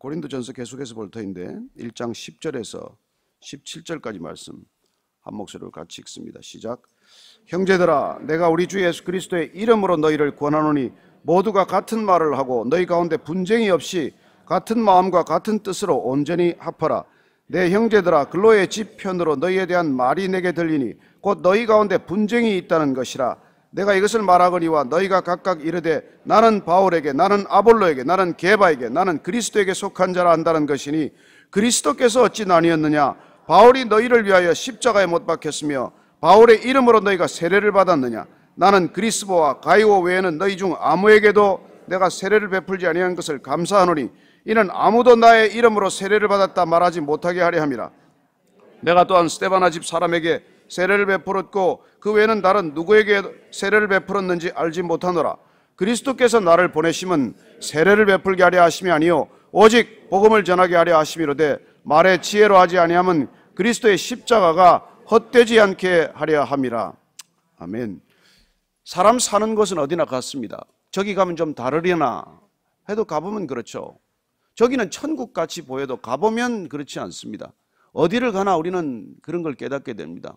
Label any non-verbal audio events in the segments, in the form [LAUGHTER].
고린도전서 계속해서 볼 터인데 1장 10절에서 17절까지 말씀 한 목소리로 같이 읽습니다. 시작. 형제들아 내가 우리 주 예수 그리스도의 이름으로 너희를 권하노니 모두가 같은 말을 하고 너희 가운데 분쟁이 없이 같은 마음과 같은 뜻으로 온전히 합하라. 내 형제들아 근로의 집편으로 너희에 대한 말이 내게 들리니 곧 너희 가운데 분쟁이 있다는 것이라. 내가 이것을 말하거니와 너희가 각각 이르되 나는 바울에게 나는 아볼로에게 나는 게바에게 나는 그리스도에게 속한 자라 한다는 것이니 그리스도께서 어찌 나뉘었느냐? 바울이 너희를 위하여 십자가에 못 박혔으며 바울의 이름으로 너희가 세례를 받았느냐? 나는 그리스보와 가이오 외에는 너희 중 아무에게도 내가 세례를 베풀지 아니한 것을 감사하노니 이는 아무도 나의 이름으로 세례를 받았다 말하지 못하게 하려 함이라. 내가 또한 스테바나 집 사람에게 세례를 베풀었고 그 외에는 다른 누구에게 세례를 베풀었는지 알지 못하노라. 그리스도께서 나를 보내심은 세례를 베풀게 하려 하심이 아니요 오직 복음을 전하게 하려 하심이로되 말의 지혜로 하지 아니함은 그리스도의 십자가가 헛되지 않게 하려 함이라. 아멘. 사람 사는 곳은 어디나 같습니다. 저기 가면 좀 다르려나 해도 가보면 그렇죠. 저기는 천국 같이 보여도 가보면 그렇지 않습니다. 어디를 가나 우리는 그런 걸 깨닫게 됩니다.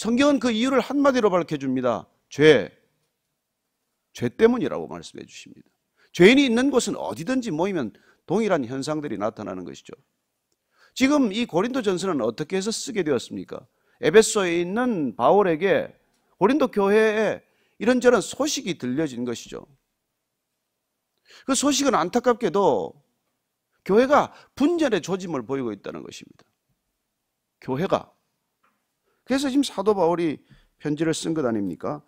성경은 그 이유를 한마디로 밝혀줍니다. 죄. 죄 때문이라고 말씀해 주십니다. 죄인이 있는 곳은 어디든지 모이면 동일한 현상들이 나타나는 것이죠. 지금 이 고린도 전서는 어떻게 해서 쓰게 되었습니까? 에베소에 있는 바울에게 고린도 교회에 이런저런 소식이 들려진 것이죠. 그 소식은 안타깝게도 교회가 분열의 조짐을 보이고 있다는 것입니다. 교회가 그래서 지금 사도 바울이 편지를 쓴 것 아닙니까?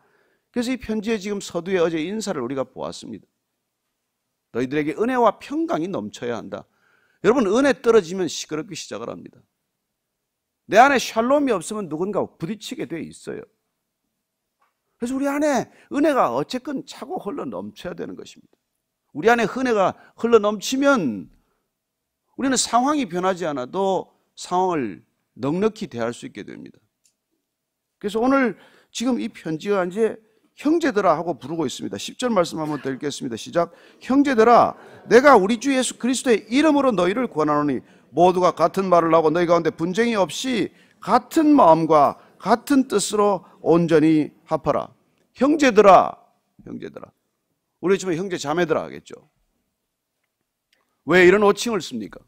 그래서 이 편지에 지금 서두에 어제 인사를 우리가 보았습니다. 너희들에게 은혜와 평강이 넘쳐야 한다. 여러분 은혜 떨어지면 시끄럽기 시작을 합니다. 내 안에 샬롬이 없으면 누군가 부딪히게 돼 있어요. 그래서 우리 안에 은혜가 어쨌건 차고 흘러 넘쳐야 되는 것입니다. 우리 안에 은혜가 흘러 넘치면 우리는 상황이 변하지 않아도 상황을 넉넉히 대할 수 있게 됩니다. 그래서 오늘 지금 이 편지가 이제 형제들아 하고 부르고 있습니다. 10절 말씀 한번 더 읽겠습니다. 시작. 형제들아, 내가 우리 주 예수 그리스도의 이름으로 너희를 권하노니 모두가 같은 말을 하고 너희 가운데 분쟁이 없이 같은 마음과 같은 뜻으로 온전히 합하라. 형제들아, 형제들아. 우리 집에 형제 자매들아 하겠죠. 왜 이런 호칭을 씁니까?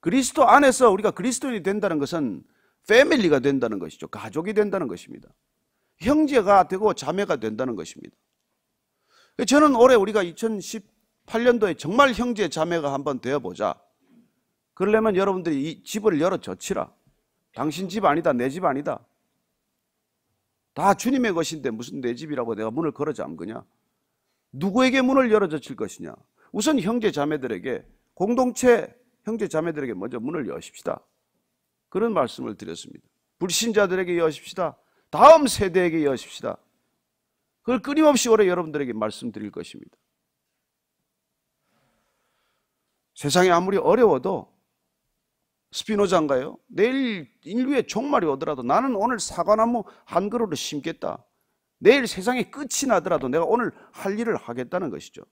그리스도 안에서 우리가 그리스도인이 된다는 것은 패밀리가 된다는 것이죠. 가족이 된다는 것입니다. 형제가 되고 자매가 된다는 것입니다. 저는 올해 우리가 2018년도에 정말 형제 자매가 한번 되어보자. 그러려면 여러분들이 이 집을 열어 젖히라. 당신 집 아니다, 내 집 아니다. 다 주님의 것인데 무슨 내 집이라고 내가 문을 걸어 잠그냐? 누구에게 문을 열어 젖힐 것이냐? 우선 형제 자매들에게 공동체 형제 자매들에게 먼저 문을 여십시다. 그런 말씀을 드렸습니다. 불신자들에게 여십시다. 다음 세대에게 여십시다. 그걸 끊임없이 올해 여러분들에게 말씀드릴 것입니다. 세상이 아무리 어려워도 스피노자인가요? 내일 인류의 종말이 오더라도 나는 오늘 사과나무 한 그루를 심겠다. 내일 세상에 끝이 나더라도 내가 오늘 할 일을 하겠다는 것이죠.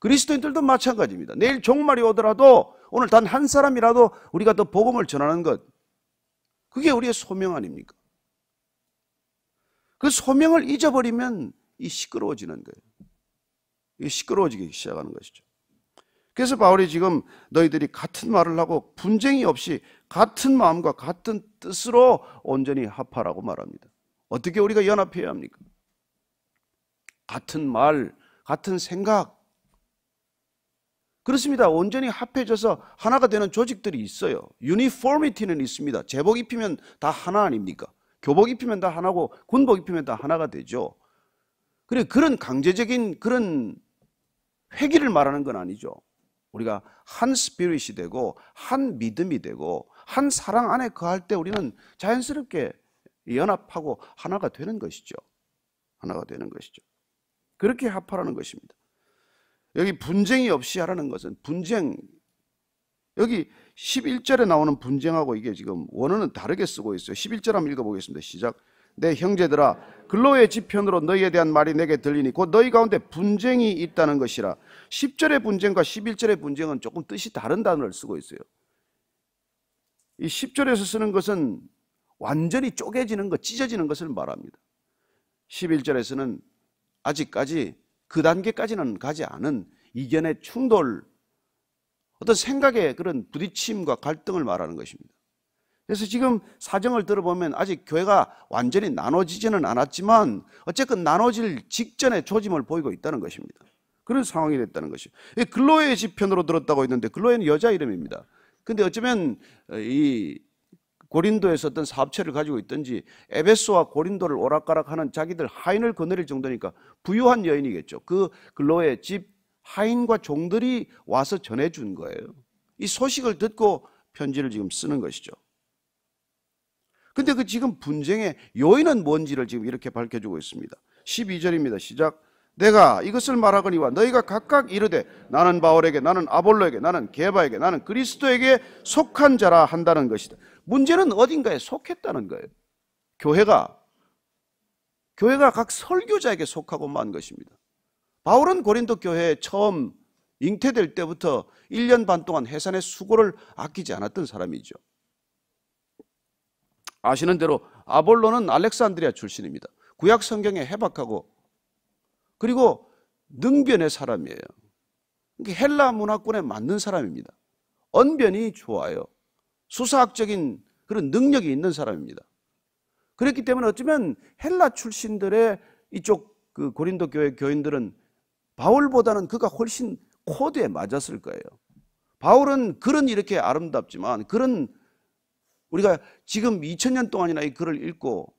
그리스도인들도 마찬가지입니다. 내일 종말이 오더라도 오늘 단 한 사람이라도 우리가 더 복음을 전하는 것, 그게 우리의 소명 아닙니까? 그 소명을 잊어버리면 이 시끄러워지는 거예요. 이 시끄러워지기 시작하는 것이죠. 그래서 바울이 지금 너희들이 같은 말을 하고 분쟁이 없이 같은 마음과 같은 뜻으로 온전히 합하라고 말합니다. 어떻게 우리가 연합해야 합니까? 같은 말, 같은 생각, 그렇습니다. 온전히 합해져서 하나가 되는 조직들이 있어요. 유니포미티는 있습니다. 제복 입히면 다 하나 아닙니까? 교복 입히면 다 하나고 군복 입히면 다 하나가 되죠. 그래 그런 강제적인 그런 회기를 말하는 건 아니죠. 우리가 한 스피릿이 되고 한 믿음이 되고 한 사랑 안에 거할 때 우리는 자연스럽게 연합하고 하나가 되는 것이죠. 하나가 되는 것이죠. 그렇게 합하라는 것입니다. 여기 분쟁이 없이 하라는 것은 분쟁 여기 11절에 나오는 분쟁하고 이게 지금 원어는 다르게 쓰고 있어요. 11절 한번 읽어보겠습니다. 시작. 내 형제들아 근로의 지편으로 너희에 대한 말이 내게 들리니 곧 너희 가운데 분쟁이 있다는 것이라 10절의 분쟁과 11절의 분쟁은 조금 뜻이 다른 단어를 쓰고 있어요 이 10절에서 쓰는 것은 완전히 쪼개지는 것, 찢어지는 것을 말합니다 11절에서는 아직까지 그 단계까지는 가지 않은 이견의 충돌, 어떤 생각의 그런 부딪힘과 갈등을 말하는 것입니다. 그래서 지금 사정을 들어보면 아직 교회가 완전히 나눠지지는 않았지만 어쨌든 나눠질 직전의 조짐을 보이고 있다는 것입니다. 그런 상황이 됐다는 것이죠. 글로의 지편으로 들었다고 했는데 글로에는 여자 이름입니다. 근데 어쩌면 이 고린도에서 어떤 사업체를 가지고 있든지 에베소와 고린도를 오락가락하는 자기들 하인을 거느릴 정도니까 부유한 여인이겠죠. 그 글로의 집 하인과 종들이 와서 전해준 거예요. 이 소식을 듣고 편지를 지금 쓰는 것이죠. 근데 그 지금 분쟁의 요인은 뭔지를 지금 이렇게 밝혀주고 있습니다. 12절입니다. 시작. 내가 이것을 말하거니와 너희가 각각 이르되 나는 바울에게 나는 아볼로에게 나는 게바에게 나는 그리스도에게 속한 자라 한다는 것이다. 문제는 어딘가에 속했다는 거예요. 교회가 교회가 각 설교자에게 속하고 만 것입니다. 바울은 고린도 교회에 처음 잉태될 때부터 1년 반 동안 해산의 수고를 아끼지 않았던 사람이죠. 아시는 대로 아볼로는 알렉산드리아 출신입니다. 구약 성경에 해박하고 그리고 능변의 사람이에요. 헬라 문화권에 맞는 사람입니다. 언변이 좋아요. 수사학적인 그런 능력이 있는 사람입니다. 그렇기 때문에 어쩌면 헬라 출신들의 이쪽 그 고린도 교회 교인들은 바울보다는 그가 훨씬 코드에 맞았을 거예요. 바울은 글은 이렇게 아름답지만 글은 우리가 지금 2000년 동안이나 이 글을 읽고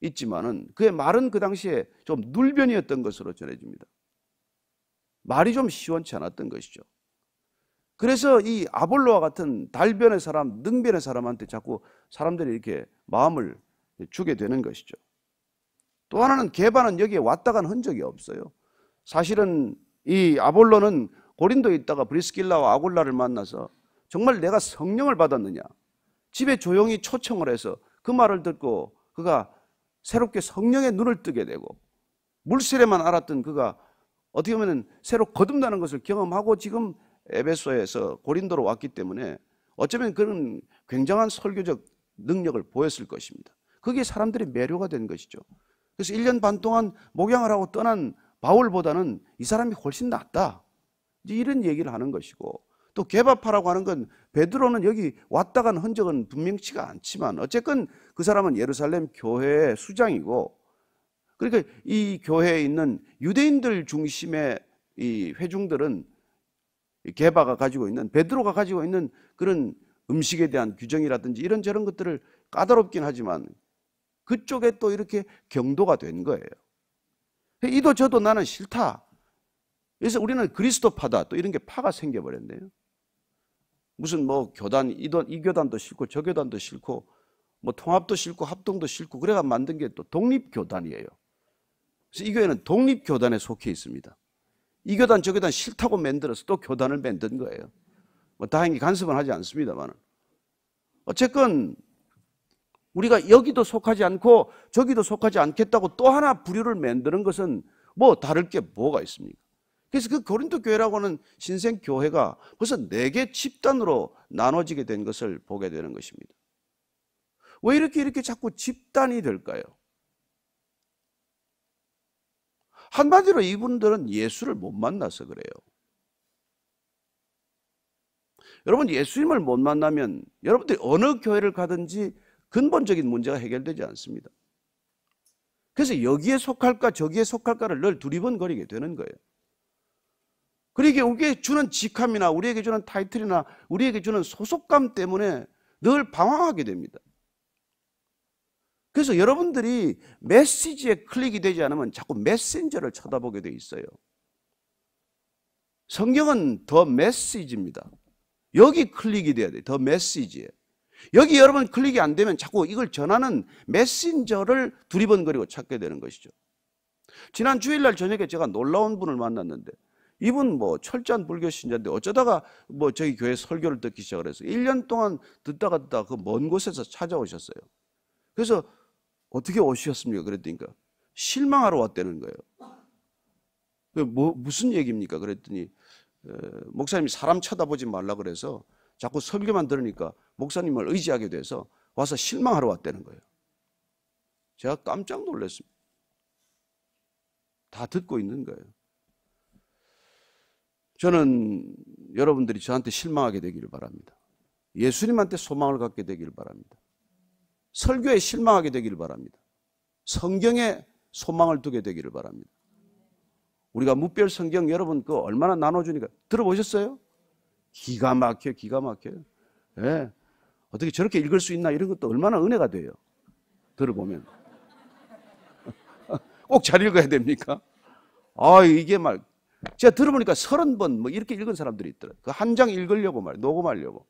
있지만은 그의 말은 그 당시에 좀 눌변이었던 것으로 전해집니다. 말이 좀 시원치 않았던 것이죠. 그래서 이 아볼로와 같은 달변의 사람, 능변의 사람한테 자꾸 사람들이 이렇게 마음을 주게 되는 것이죠. 또 하나는 개바는 여기에 왔다 간 흔적이 없어요. 사실은 이 아볼로는 고린도에 있다가 브리스길라와 아골라를 만나서 정말 내가 성령을 받았느냐. 집에 조용히 초청을 해서 그 말을 듣고 그가 새롭게 성령의 눈을 뜨게 되고 물세례만 알았던 그가 어떻게 보면 새로 거듭나는 것을 경험하고 지금 에베소에서 고린도로 왔기 때문에 어쩌면 그런 굉장한 설교적 능력을 보였을 것입니다. 그게 사람들의 매료가 된 것이죠. 그래서 1년 반 동안 목양을 하고 떠난 바울보다는 이 사람이 훨씬 낫다. 이런 얘기를 하는 것이고 또 개바파라고 하는 건 베드로는 여기 왔다 간 흔적은 분명치가 않지만 어쨌건 그 사람은 예루살렘 교회의 수장이고 그러니까 이 교회에 있는 유대인들 중심의 이 회중들은 개바가 가지고 있는 베드로가 가지고 있는 그런 음식에 대한 규정이라든지 이런저런 것들을 까다롭긴 하지만 그쪽에 또 이렇게 경도가 된 거예요. 이도 저도 나는 싫다. 그래서 우리는 그리스도파다. 또 이런 게 파가 생겨버렸네요. 무슨 뭐 교단, 이, 이 교단도 싫고 저 교단도 싫고 뭐 통합도 싫고 합동도 싫고 그래가 만든 게 또 독립교단이에요. 그래서 이 교회는 독립교단에 속해 있습니다. 이 교단 저 교단 싫다고 만들어서 또 교단을 만든 거예요. 뭐 다행히 간섭은 하지 않습니다만 어쨌건 우리가 여기도 속하지 않고 저기도 속하지 않겠다고 또 하나 부류를 만드는 것은 뭐 다를 게 뭐가 있습니까? 그래서 그 고린도 교회라고 는 신생 교회가 벌써 네 개 집단으로 나눠지게 된 것을 보게 되는 것입니다. 왜 이렇게 이렇게 자꾸 집단이 될까요? 한마디로 이분들은 예수를 못 만나서 그래요. 여러분 예수님을 못 만나면 여러분들이 어느 교회를 가든지 근본적인 문제가 해결되지 않습니다. 그래서 여기에 속할까 저기에 속할까를 늘 두리번거리게 되는 거예요. 그러니까 우리에게 주는 직함이나 우리에게 주는 타이틀이나 우리에게 주는 소속감 때문에 늘 방황하게 됩니다. 그래서 여러분들이 메시지에 클릭이 되지 않으면 자꾸 메신저를 쳐다보게 돼 있어요. 성경은 더 메시지입니다. 여기 클릭이 돼야 돼. 더 메시지에. 여기 여러분 클릭이 안 되면 자꾸 이걸 전하는 메신저를 두리번거리고 찾게 되는 것이죠. 지난 주일날 저녁에 제가 놀라운 분을 만났는데 이분 뭐 철저한 불교 신자인데 어쩌다가 뭐 저희 교회 설교를 듣기 시작을 해서 1년 동안 듣다가 듣다가 그 먼 곳에서 찾아오셨어요. 그래서 어떻게 오셨습니까? 그랬더니까 실망하러 왔다는 거예요. 그 뭐, 무슨 얘기입니까? 그랬더니 목사님이 사람 쳐다보지 말라 그래서 자꾸 설교만 들으니까 목사님을 의지하게 돼서 와서 실망하러 왔다는 거예요. 제가 깜짝 놀랐습니다. 다 듣고 있는 거예요. 저는 여러분들이 저한테 실망하게 되기를 바랍니다. 예수님한테 소망을 갖게 되기를 바랍니다. 설교에 실망하게 되기를 바랍니다. 성경에 소망을 두게 되기를 바랍니다. 우리가 무별 성경 여러분 그 얼마나 나눠주니까 들어보셨어요? 기가 막혀 기가 막혀요. 예. 어떻게 저렇게 읽을 수 있나 이런 것도 얼마나 은혜가 돼요. 들어보면. [LAUGHS] 꼭 잘 읽어야 됩니까? 아, 이게 말, 제가 들어보니까 서른 번 뭐 이렇게 읽은 사람들이 있더라고요. 그 한 장 읽으려고 말, 녹음하려고.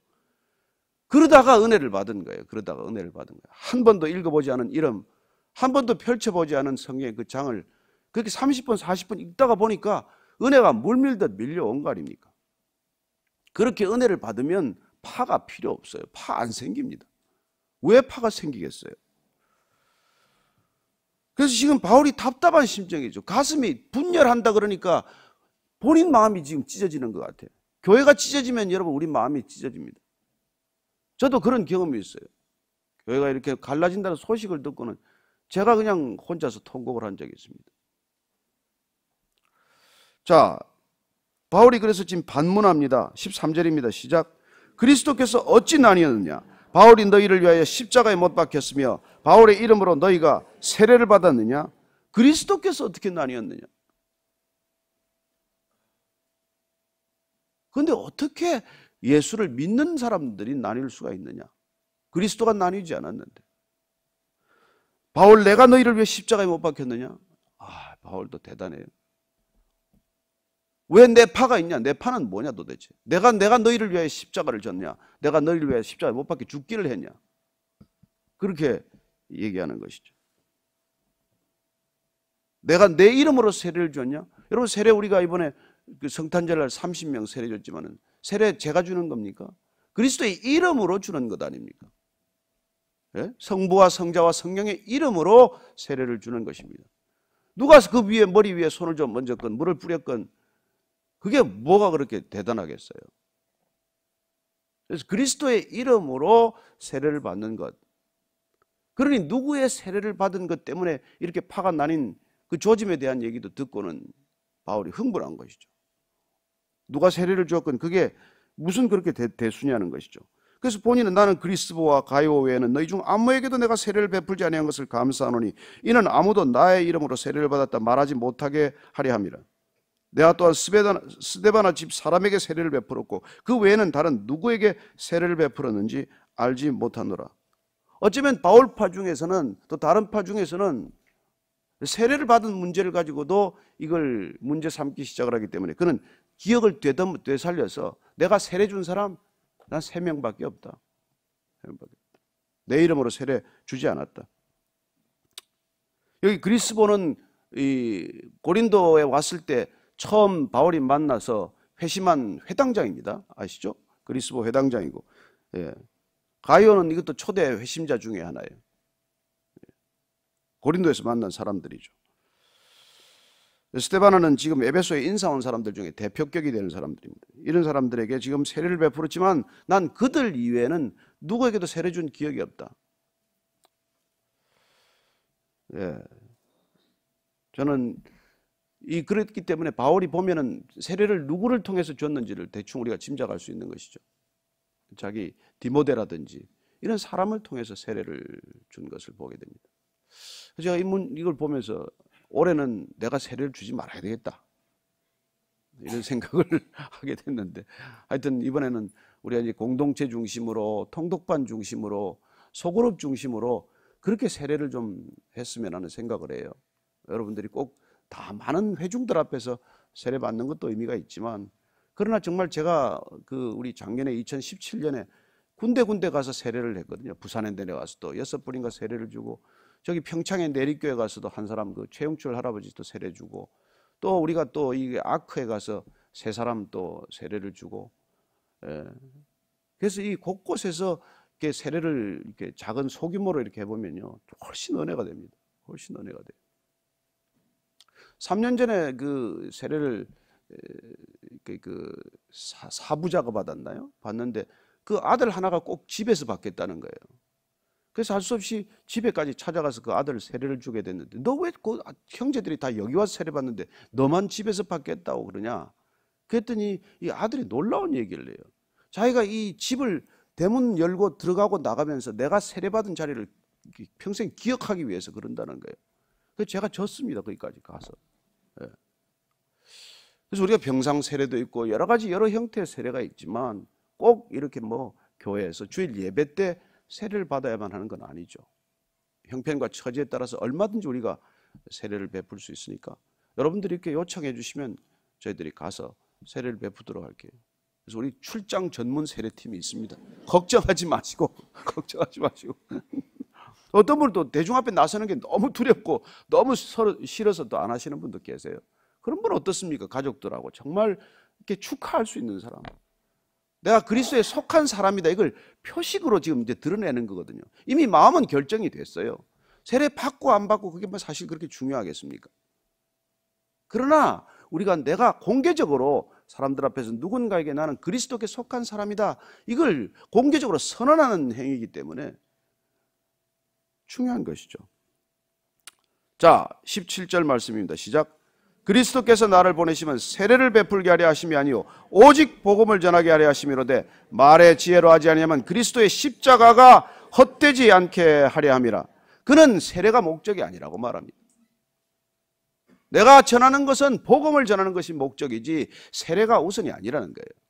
그러다가 은혜를 받은 거예요. 그러다가 은혜를 받은 거예요. 한 번도 읽어보지 않은 이름, 한 번도 펼쳐보지 않은 성경의 그 장을 그렇게 30분, 40분 읽다가 보니까 은혜가 물밀듯 밀려온 거 아닙니까? 그렇게 은혜를 받으면 파가 필요 없어요. 파 안 생깁니다. 왜 파가 생기겠어요? 그래서 지금 바울이 답답한 심정이죠. 가슴이 분열한다 그러니까 본인 마음이 지금 찢어지는 것 같아요. 교회가 찢어지면 여러분 우리 마음이 찢어집니다. 저도 그런 경험이 있어요. 교회가 이렇게 갈라진다는 소식을 듣고는 제가 그냥 혼자서 통곡을 한 적이 있습니다. 자, 바울이 그래서 지금 반문합니다. 13절입니다. 시작. 그리스도께서 어찌 나뉘었느냐? 바울이 너희를 위하여 십자가에 못 박혔으며 바울의 이름으로 너희가 세례를 받았느냐? 그리스도께서 어떻게 나뉘었느냐? 그런데 어떻게 예수를 믿는 사람들이 나뉠 수가 있느냐? 그리스도가 나뉘지 않았는데. 바울 내가 너희를 위해 십자가에 못 박혔느냐? 아, 바울도 대단해요. 왜 내 파가 있냐? 내 파는 뭐냐 도대체? 내가 내가 너희를 위해 십자가를 졌냐? 내가 너희를 위해 십자가 못 박혀 죽기를 했냐? 그렇게 얘기하는 것이죠. 내가 내 이름으로 세례를 줬냐? 여러분 세례 우리가 이번에 그 성탄절날 30명 세례 줬지만은 세례 제가 주는 겁니까? 그리스도의 이름으로 주는 것 아닙니까? 예? 성부와 성자와 성령의 이름으로 세례를 주는 것입니다. 누가 그 위에 머리 위에 손을 좀 얹었건 물을 뿌렸건 그게 뭐가 그렇게 대단하겠어요? 그래서 그리스도의 이름으로 세례를 받는 것. 그러니 누구의 세례를 받은 것 때문에 이렇게 파가 나뉜 그 조짐에 대한 얘기도 듣고는 바울이 흥분한 것이죠. 누가 세례를 주었건 그게 무슨 그렇게 대, 수냐는 것이죠. 그래서 본인은 나는 그리스도와 가요 외에는 너희 중 아무에게도 내가 세례를 베풀지 아니한 것을 감사하노니 이는 아무도 나의 이름으로 세례를 받았다 말하지 못하게 하려 함이라. 내가 또한 스데바나 집 사람에게 세례를 베풀었고 그 외에는 다른 누구에게 세례를 베풀었는지 알지 못하노라. 어쩌면 바울파 중에서는 또 다른 파 중에서는 세례를 받은 문제를 가지고도 이걸 문제 삼기 시작을 하기 때문에 그는 기억을 되살려서 내가 세례 준 사람 난 세 명밖에 없다. 내 이름으로 세례 주지 않았다. 여기 그리스보는 이 고린도에 왔을 때 처음 바울이 만나서 회심한 회당장입니다. 아시죠? 그리스보 회당장이고. 예. 가이오는 이것도 초대 회심자 중에 하나예요. 예. 고린도에서 만난 사람들이죠. 스테바나는 지금 에베소에 인사 온 사람들 중에 대표격이 되는 사람들입니다. 이런 사람들에게 지금 세례를 베풀었지만 난 그들 이외에는 누구에게도 세례 준 기억이 없다. 예. 저는 이 그랬기 때문에 바울이 보면은 세례를 누구를 통해서 줬는지를 대충 우리가 짐작할 수 있는 것이죠. 자기 디모데라든지 이런 사람을 통해서 세례를 준 것을 보게 됩니다. 제가 이 문 이걸 보면서 올해는 내가 세례를 주지 말아야 되겠다. 이런 [LAUGHS] 생각을 하게 됐는데 하여튼 이번에는 우리가 이제 공동체 중심으로 통독반 중심으로 소그룹 중심으로 그렇게 세례를 좀 했으면 하는 생각을 해요. 여러분들이 꼭 다 많은 회중들 앞에서 세례 받는 것도 의미가 있지만 그러나 정말 제가 그 우리 작년에 2017년에 군데군데 가서 세례를 했거든요. 부산에 내려가서 또 여섯 분인가 세례를 주고 저기 평창에 내리교회 가서도 한 사람 그 최용철 할아버지도 세례 주고 또 우리가 또 이 아크에 가서 세 사람 또 세례를 주고 예. 그래서 이 곳곳에서 이렇게 세례를 이렇게 작은 소규모로 이렇게 해보면요. 훨씬 은혜가 됩니다. 훨씬 은혜가 돼요. 3년 전에 그 세례를 그, 그 사 부자가 받았나요? 받는데 그 아들 하나가 꼭 집에서 받겠다는 거예요. 그래서 할 수 없이 집에까지 찾아가서 그 아들 세례를 주게 됐는데 너 왜 그 형제들이 다 여기 와서 세례 받는데 너만 집에서 받겠다고 그러냐? 그랬더니 이 아들이 놀라운 얘기를 해요. 자기가 이 집을 대문 열고 들어가고 나가면서 내가 세례받은 자리를 평생 기억하기 위해서 그런다는 거예요. 그래서 제가 졌습니다. 거기까지 가서. 예. 그래서 우리가 병상 세례도 있고 여러 가지 여러 형태의 세례가 있지만 꼭 이렇게 뭐 교회에서 주일 예배 때 세례를 받아야만 하는 건 아니죠. 형편과 처지에 따라서 얼마든지 우리가 세례를 베풀 수 있으니까 여러분들이 이렇게 요청해 주시면 저희들이 가서 세례를 베푸도록 할게요. 그래서 우리 출장 전문 세례팀이 있습니다. 걱정하지 마시고 [LAUGHS] 걱정하지 마시고 [LAUGHS] 어떤 분은 또 대중 앞에 나서는 게 너무 두렵고 너무 싫어서 또 안 하시는 분도 계세요. 그런 분 어떻습니까? 가족들하고 정말 이렇게 축하할 수 있는 사람. 내가 그리스도에 속한 사람이다. 이걸 표식으로 지금 이제 드러내는 거거든요. 이미 마음은 결정이 됐어요. 세례 받고 안 받고 그게 뭐 사실 그렇게 중요하겠습니까? 그러나 우리가 내가 공개적으로 사람들 앞에서 누군가에게 나는 그리스도께 속한 사람이다. 이걸 공개적으로 선언하는 행위이기 때문에 중요한 것이죠. 자, 17절 말씀입니다. 시작. 그리스도께서 나를 보내시면 세례를 베풀게 하려 하심이 아니요 오직 복음을 전하게 하려 하심이로되 말의 지혜로 하지 아니하면 그리스도의 십자가가 헛되지 않게 하려 함이라. 그는 세례가 목적이 아니라고 말합니다. 내가 전하는 것은 복음을 전하는 것이 목적이지 세례가 우선이 아니라는 거예요.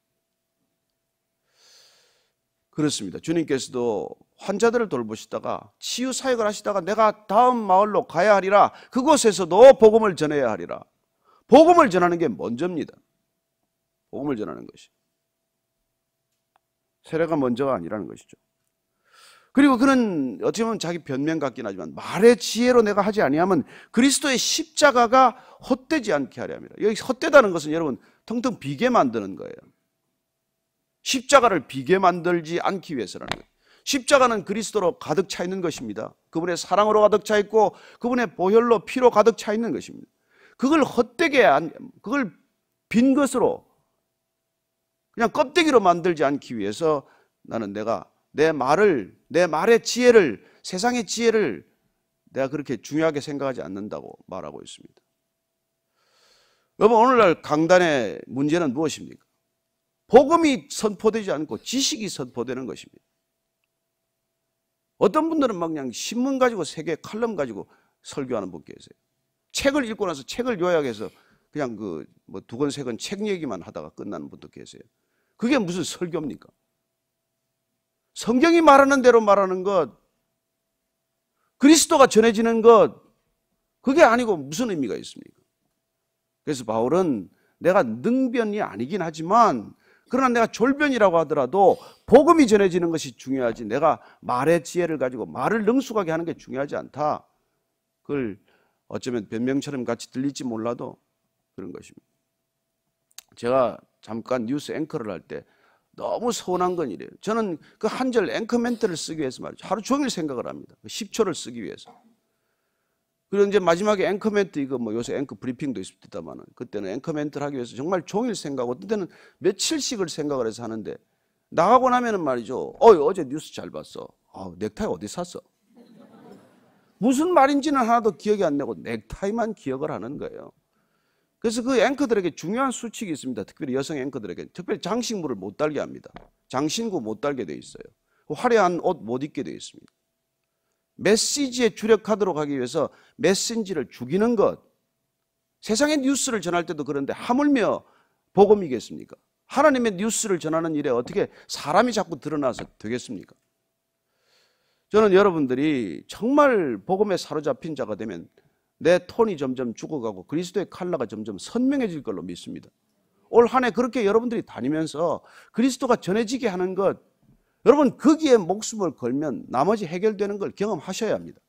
그렇습니다. 주님께서도 환자들을 돌보시다가 치유 사역을 하시다가 내가 다음 마을로 가야 하리라. 그곳에서도 복음을 전해야 하리라 복음을 전하는 게 먼저입니다. 복음을 전하는 것이. 세례가 먼저가 아니라는 것이죠. 그리고 그는 어떻게 보면 자기 변명 같긴 하지만 말의 지혜로 내가 하지 아니하면 그리스도의 십자가가 헛되지 않게 하려 합니다. 여기 헛되다는 것은 여러분 텅텅 비게 만드는 거예요. 십자가를 비게 만들지 않기 위해서라는 거예요. 십자가는 그리스도로 가득 차 있는 것입니다. 그분의 사랑으로 가득 차 있고 그분의 보혈로 피로 가득 차 있는 것입니다. 그걸 헛되게 안, 그걸 빈 것으로 그냥 껍데기로 만들지 않기 위해서 나는 내가 내 말을 내 말의 지혜를 세상의 지혜를 내가 그렇게 중요하게 생각하지 않는다고 말하고 있습니다. 여러분 오늘날 강단의 문제는 무엇입니까? 복음이 선포되지 않고 지식이 선포되는 것입니다. 어떤 분들은 막 그냥 신문 가지고 세계 칼럼 가지고 설교하는 분 계세요. 책을 읽고 나서 책을 요약해서 그냥 그 뭐 두 권, 세 권 책 얘기만 하다가 끝나는 분도 계세요. 그게 무슨 설교입니까? 성경이 말하는 대로 말하는 것, 그리스도가 전해지는 것, 그게 아니고 무슨 의미가 있습니까? 그래서 바울은 내가 능변이 아니긴 하지만 그러나 내가 졸변이라고 하더라도 복음이 전해지는 것이 중요하지 내가 말의 지혜를 가지고 말을 능숙하게 하는 게 중요하지 않다. 그걸 어쩌면 변명처럼 같이 들릴지 몰라도 그런 것입니다. 제가 잠깐 뉴스 앵커를 할 때 너무 서운한 건 이래요. 저는 그 한 절 앵커 멘트를 쓰기 위해서 말이죠. 하루 종일 생각을 합니다. 10초를 그 쓰기 위해서. 그리고 이제 마지막에 앵커 멘트 이거 뭐 요새 앵커 브리핑도 있습니다만은 그때는 앵커 멘트를 하기 위해서 정말 종일 생각하고 어떤 때는 며칠씩을 생각을 해서 하는데 나가고 나면은 말이죠. 어 어제 뉴스 잘 봤어. 아, 넥타이 어디 샀어? 무슨 말인지는 하나도 기억이 안 나고 넥타이만 기억을 하는 거예요. 그래서 그 앵커들에게 중요한 수칙이 있습니다. 특별히 여성 앵커들에게 특별히 장식물을 못 달게 합니다. 장신구 못 달게 돼 있어요. 화려한 옷 못 입게 돼 있습니다. 메시지에 주력하도록 하기 위해서 메신지를 죽이는 것. 세상의 뉴스를 전할 때도 그런데 하물며 복음이겠습니까? 하나님의 뉴스를 전하는 일에 어떻게 사람이 자꾸 드러나서 되겠습니까? 저는 여러분들이 정말 복음에 사로잡힌 자가 되면 내 톤이 점점 죽어가고 그리스도의 칼라가 점점 선명해질 걸로 믿습니다. 올 한 해 그렇게 여러분들이 다니면서 그리스도가 전해지게 하는 것, 여러분 거기에 목숨을 걸면 나머지 해결되는 걸 경험하셔야 합니다.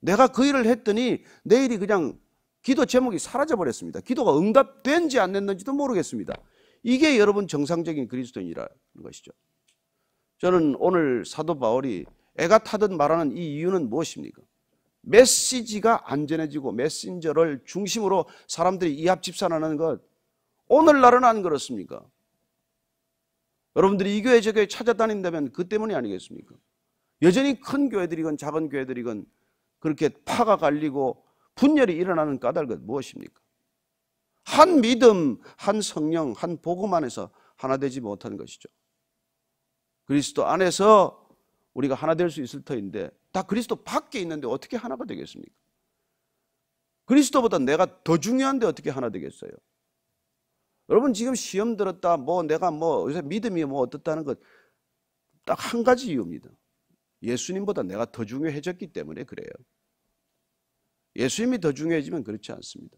내가 그 일을 했더니 내일이 그냥 기도 제목이 사라져 버렸습니다. 기도가 응답된지 안 됐는지도 모르겠습니다. 이게 여러분 정상적인 그리스도인이라는 것이죠. 저는 오늘 사도 바울이 애가 타듯 말하는 이 이유는 무엇입니까? 메시지가 안전해지고 메신저를 중심으로 사람들이 이합 집산하는 것 오늘날은 안 그렇습니까? 여러분들이 이 교회 저 교회 찾아다닌다면 그 때문이 아니겠습니까? 여전히 큰 교회들이건 작은 교회들이건 그렇게 파가 갈리고 분열이 일어나는 까닭은 무엇입니까? 한 믿음, 한 성령, 한 복음 안에서 하나 되지 못한 것이죠. 그리스도 안에서 우리가 하나 될 수 있을 터인데 다 그리스도 밖에 있는데 어떻게 하나가 되겠습니까? 그리스도보다 내가 더 중요한데 어떻게 하나 되겠어요? 여러분 지금 시험 들었다 뭐 내가 뭐 요새 믿음이 뭐 어떻다는 것 딱 한 가지 이유입니다. 예수님보다 내가 더 중요해졌기 때문에 그래요. 예수님이 더 중요해지면 그렇지 않습니다.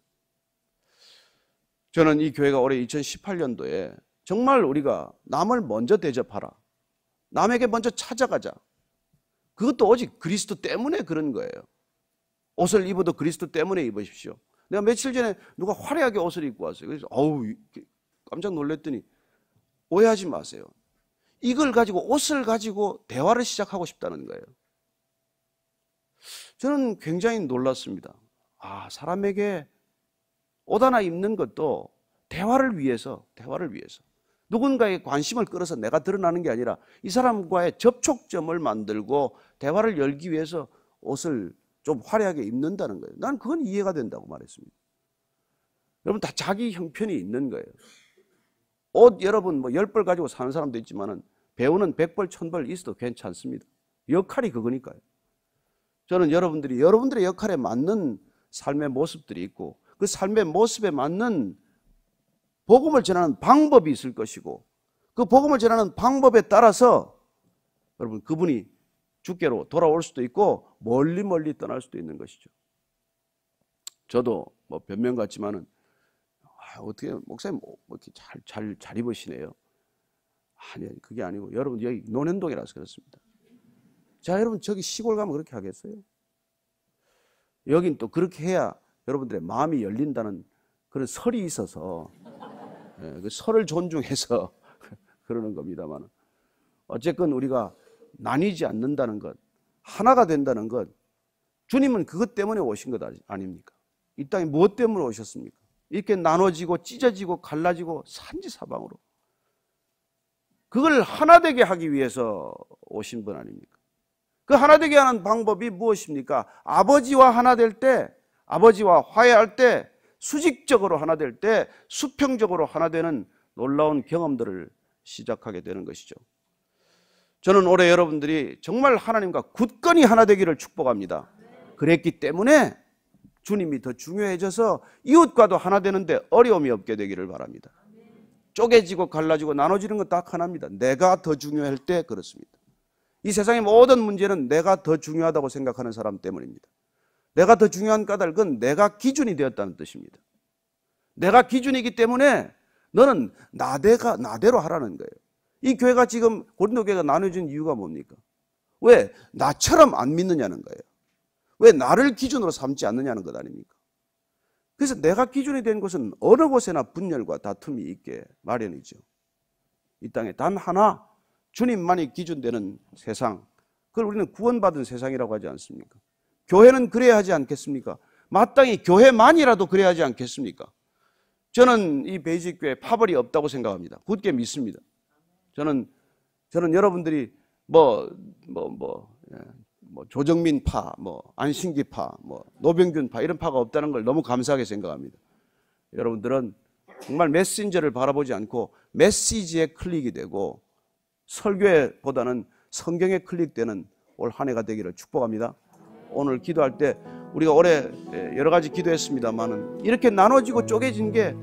저는 이 교회가 올해 2018년도에 정말 우리가 남을 먼저 대접하라. 남에게 먼저 찾아가자. 그것도 오직 그리스도 때문에 그런 거예요. 옷을 입어도 그리스도 때문에 입으십시오. 내가 며칠 전에 누가 화려하게 옷을 입고 왔어요. 그래서 어우 깜짝 놀랐더니 오해하지 마세요. 이걸 가지고 옷을 가지고 대화를 시작하고 싶다는 거예요. 저는 굉장히 놀랐습니다. 아, 사람에게 옷 하나 입는 것도 대화를 위해서, 대화를 위해서. 누군가의 관심을 끌어서 내가 드러나는 게 아니라 이 사람과의 접촉점을 만들고 대화를 열기 위해서 옷을 좀 화려하게 입는다는 거예요. 난 그건 이해가 된다고 말했습니다. 여러분 다 자기 형편이 있는 거예요. 옷 여러분 뭐 열 벌 가지고 사는 사람도 있지만은 배우는 백 벌, 천 벌 있어도 괜찮습니다. 역할이 그거니까요. 저는 여러분들이 여러분들의 역할에 맞는 삶의 모습들이 있고 그 삶의 모습에 맞는 복음을 전하는 방법이 있을 것이고 그 복음을 전하는 방법에 따라서 여러분 그분이 주께로 돌아올 수도 있고 멀리 멀리 떠날 수도 있는 것이죠. 저도 뭐 변명 같지만은 아, 어떻게 목사님 뭐 이렇게 잘 잘 잘 입으시네요. 아니 그게 아니고 여러분 여기 논현동이라서 그렇습니다. 자 여러분 저기 시골 가면 그렇게 하겠어요? 여긴 또 그렇게 해야 여러분들의 마음이 열린다는 그런 설이 있어서 예, 그 존중해서 [LAUGHS] 그러는 겁니다만 어쨌건 우리가 나뉘지 않는다는 것, 하나가 된다는 것, 주님은 그것 때문에 오신 것 아닙니까? 이 땅에 무엇 때문에 오셨습니까? 이렇게 나눠지고 찢어지고 갈라지고 산지사방으로 그걸 하나 되게 하기 위해서 오신 분 아닙니까? 그 하나 되게 하는 방법이 무엇입니까? 아버지와 하나 될 때, 아버지와 화해할 때, 수직적으로 하나 될 때, 수평적으로 하나 되는 놀라운 경험들을 시작하게 되는 것이죠. 저는 올해 여러분들이 정말 하나님과 굳건히 하나 되기를 축복합니다. 그랬기 때문에 주님이 더 중요해져서 이웃과도 하나 되는데 어려움이 없게 되기를 바랍니다. 쪼개지고 갈라지고 나눠지는 건 딱 하나입니다. 내가 더 중요할 때 그렇습니다. 이 세상의 모든 문제는 내가 더 중요하다고 생각하는 사람 때문입니다. 내가 더 중요한 까닭은 내가 기준이 되었다는 뜻입니다. 내가 기준이기 때문에 너는 나대가 나대로 하라는 거예요. 이 교회가 지금 고린도 교회가 나눠진 이유가 뭡니까? 왜 나처럼 안 믿느냐는 거예요. 왜 나를 기준으로 삼지 않느냐는 것 아닙니까? 그래서 내가 기준이 된 것은 어느 곳에나 분열과 다툼이 있게 마련이죠. 이 땅에 단 하나 주님만이 기준되는 세상. 그걸 우리는 구원받은 세상이라고 하지 않습니까? 교회는 그래야 하지 않겠습니까? 마땅히 교회만이라도 그래야 하지 않겠습니까? 저는 이 베이직 교회 파벌이 없다고 생각합니다. 굳게 믿습니다. 저는 저는 여러분들이 뭐 뭐 뭐, 뭐, 예, 뭐 조정민 파, 뭐 안신기 파, 뭐 노병균 파 이런 파가 없다는 걸 너무 감사하게 생각합니다. 여러분들은 정말 메신저를 바라보지 않고 메시지에 클릭이 되고 설교보다는 성경에 클릭되는 올 한 해가 되기를 축복합니다. 오늘 기도할 때 우리가 올해 예, 여러 가지 기도했습니다만은 이렇게 나눠지고 쪼개진 게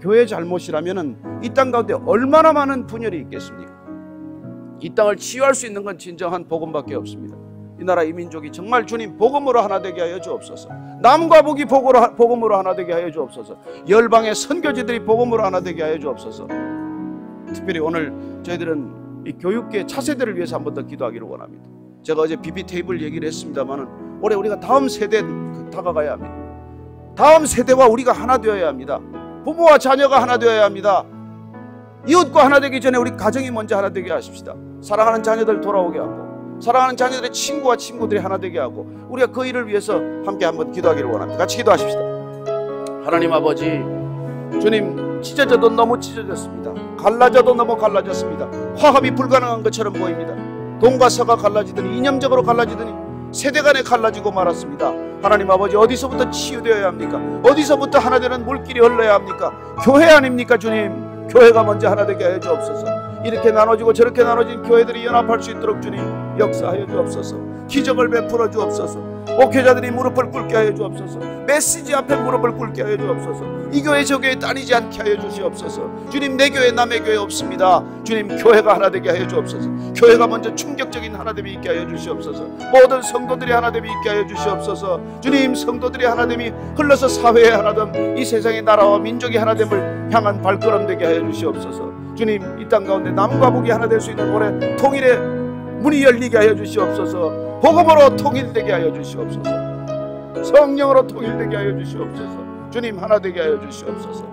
교회 잘못이라면은 이 땅 가운데 얼마나 많은 분열이 있겠습니까? 이 땅을 치유할 수 있는 건 진정한 복음밖에 없습니다. 이 나라 이 민족이 정말 주님 복음으로 하나 되게 하여 주옵소서. 남과 북이 복음으로 하나 되게 하여 주옵소서. 열방의 선교지들이 복음으로 하나 되게 하여 주옵소서. 특별히 오늘 저희들은 이 교육계 차세대를 위해서 한 번 더 기도하기를 원합니다. 제가 어제 비비 테이블 얘기를 했습니다만은 올해 우리가 다음 세대 다가가야 합니다. 다음 세대와 우리가 하나 되어야 합니다. 부모와 자녀가 하나 되어야 합니다. 이웃과 하나 되기 전에 우리 가정이 먼저 하나 되게 하십시다. 사랑하는 자녀들 돌아오게 하고 사랑하는 자녀들의 친구와 친구들이 하나 되게 하고 우리가 그 일을 위해서 함께 한번 기도하기를 원합니다. 같이 기도하십시다. 하나님 아버지 주님 찢어져도 너무 찢어졌습니다. 갈라져도 너무 갈라졌습니다. 화합이 불가능한 것처럼 보입니다. 동과 서가 갈라지더니 이념적으로 갈라지더니 세대 간에 갈라지고 말았습니다. 하나님 아버지 어디서부터 치유되어야 합니까? 어디서부터 하나 되는 물길이 흘러야 합니까? 교회 아닙니까 주님? 교회가 먼저 하나 되게 해 주옵소서. 이렇게 나눠지고 저렇게 나눠진 교회들이 연합할 수 있도록 주님 역사하여 주옵소서. 기적을 베풀어 주옵소서. 목회자들이 무릎을 꿇게 하여 주옵소서. 메시지 앞에 무릎을 꿇게 하여 주옵소서. 이 교회 저 교회 따지지 않게 하여 주시옵소서. 주님 내 교회 남의 교회 없습니다. 주님 교회가 하나 되게 하여 주옵소서. 교회가 먼저 충격적인 하나됨이 있게 하여 주시옵소서. 모든 성도들이 하나됨이 있게 하여 주시옵소서. 주님 성도들이 하나됨이 흘러서 사회의 하나됨, 이 세상의 나라와 민족의 하나됨을 향한 발걸음 되게 하여 주시옵소서. 주님 이 땅 가운데 남과 북이 하나 될 수 있는 올해 통일의 문이 열리게 하여 주시옵소서. 복음으로 통일되게 하여 주시옵소서. 성령으로 통일되게 하여 주시옵소서. 주님 하나 되게 하여 주시옵소서.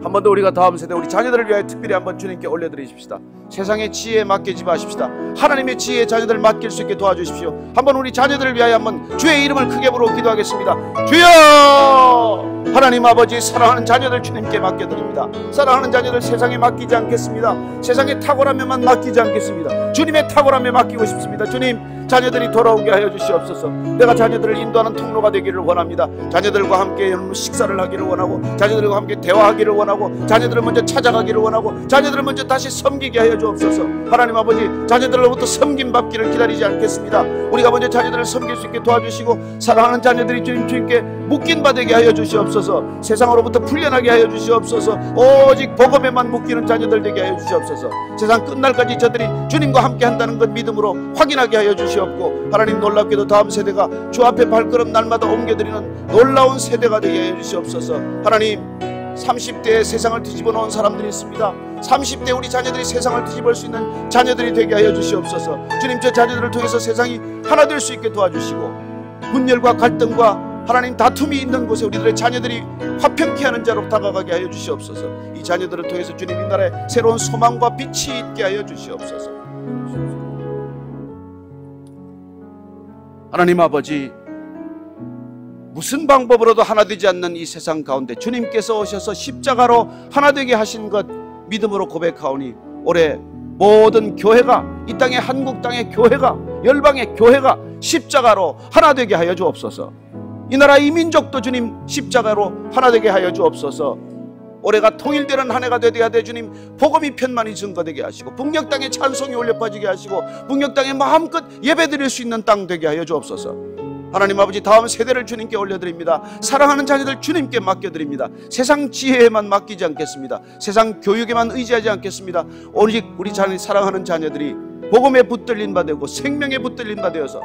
한 번 더 우리가 다음 세대 우리 자녀들을 위하여 특별히 한 번 주님께 올려드리십시다. 세상의 지혜에 맡기지 마십시다. 하나님의 지혜에 자녀들을 맡길 수 있게 도와주십시오. 한번 우리 자녀들을 위하여 한번 주의 이름을 크게 부르고 기도하겠습니다. 주여! 하나님 아버지 사랑하는 자녀들 주님께 맡겨드립니다. 사랑하는 자녀들 세상에 맡기지 않겠습니다. 세상의 탁월함에만 맡기지 않겠습니다. 주님의 탁월함에 맡기고 싶습니다. 주님 자녀들이 돌아오게 하여 주시옵소서. 내가 자녀들을 인도하는 통로가 되기를 원합니다. 자녀들과 함께 식사를 하기를 원하고 자녀들과 함께 대화하기를 원하고 자녀들을 먼저 찾아가기를 원하고 자녀들을 먼저 다시 섬기게 하여 주옵소서. 하나님 아버지 자녀들로부터 섬김 받기를 기다리지 않겠습니다. 우리가 먼저 자녀들을 섬길 수 있게 도와주시고 사랑하는 자녀들이 주님 주님께 묶인 바 되게 하여 주시옵소서. 세상으로부터 풀려나게 하여 주시옵소서. 오직 복음에만 묶이는 자녀들 되게 하여 주시옵소서. 세상 끝날까지 저들이 주님과 함께 한다는 것 믿음으로 확인하게 하여 주시옵소서. 주시옵고 하나님 놀랍게도 다음 세대가 주 앞에 발걸음 날마다 옮겨드리는 놀라운 세대가 되게 해주시옵소서. 하나님 30대에 세상을 뒤집어 놓은 사람들이 있습니다. 30대 우리 자녀들이 세상을 뒤집을 수 있는 자녀들이 되게 하여 주시옵소서. 주님 저 자녀들을 통해서 세상이 하나 될 수 있게 도와주시고 분열과 갈등과 하나님 다툼이 있는 곳에 우리들의 자녀들이 화평케 하는 자로 다가가게 하여 주시옵소서. 이 자녀들을 통해서 주님 이 나라에 새로운 소망과 빛이 있게 하여 주시옵소서 하나님 아버지 무슨 방법으로도 하나 되지 않는 이 세상 가운데 주님께서 오셔서 십자가로 하나 되게 하신 것 믿음으로 고백하오니 올해 모든 교회가 이 땅의 한국 땅의 교회가 열방의 교회가 십자가로 하나 되게 하여 주옵소서. 이 나라 이 민족도 주님 십자가로 하나 되게 하여 주옵소서. 올해가 통일되는 한 해가 되어야 돼 주님. 복음이 편만이 증거되게 하시고 북녘 땅에 찬송이 올려 빠지게 하시고 북녘 땅에 마음껏 예배드릴 수 있는 땅 되게 하여 주옵소서. 하나님 아버지 다음 세대를 주님께 올려드립니다. 사랑하는 자녀들 주님께 맡겨드립니다. 세상 지혜에만 맡기지 않겠습니다. 세상 교육에만 의지하지 않겠습니다. 오직 우리 자녀 사랑하는 자녀들이 복음에 붙들린 바 되고 생명에 붙들린 바 되어서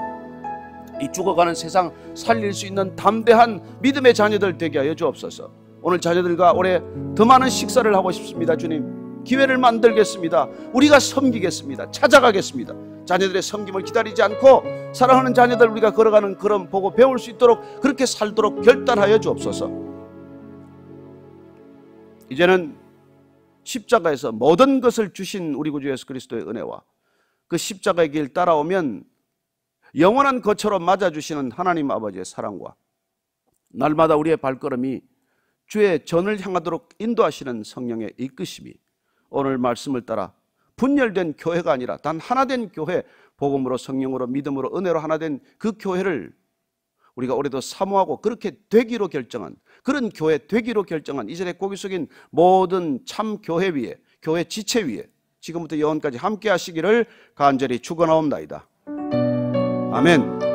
이 죽어가는 세상 살릴 수 있는 담대한 믿음의 자녀들 되게 하여 주옵소서 오늘 자녀들과 올해 더 많은 식사를 하고 싶습니다. 주님. 기회를 만들겠습니다. 우리가 섬기겠습니다. 찾아가겠습니다. 자녀들의 섬김을 기다리지 않고 사랑하는 자녀들 우리가 걸어가는 걸음 보고 배울 수 있도록 그렇게 살도록 결단하여 주옵소서. 이제는 십자가에서 모든 것을 주신 우리 구주 예수 그리스도의 은혜와 그 십자가의 길 따라오면 영원한 것처럼 맞아주시는 하나님 아버지의 사랑과 날마다 우리의 발걸음이 주의 전을 향하도록 인도하시는 성령의 이끄심이 오늘 말씀을 따라 분열된 교회가 아니라 단 하나 된 교회, 복음으로 성령으로 믿음으로 은혜로 하나 된 그 교회를 우리가 올해도 사모하고 그렇게 되기로 결정한 그런 교회 되기로 결정한 이전에 고기 숙인 모든 참 교회 위에 교회 지체 위에 지금부터 영원까지 함께 하시기를 간절히 축원하옵나이다. 아멘.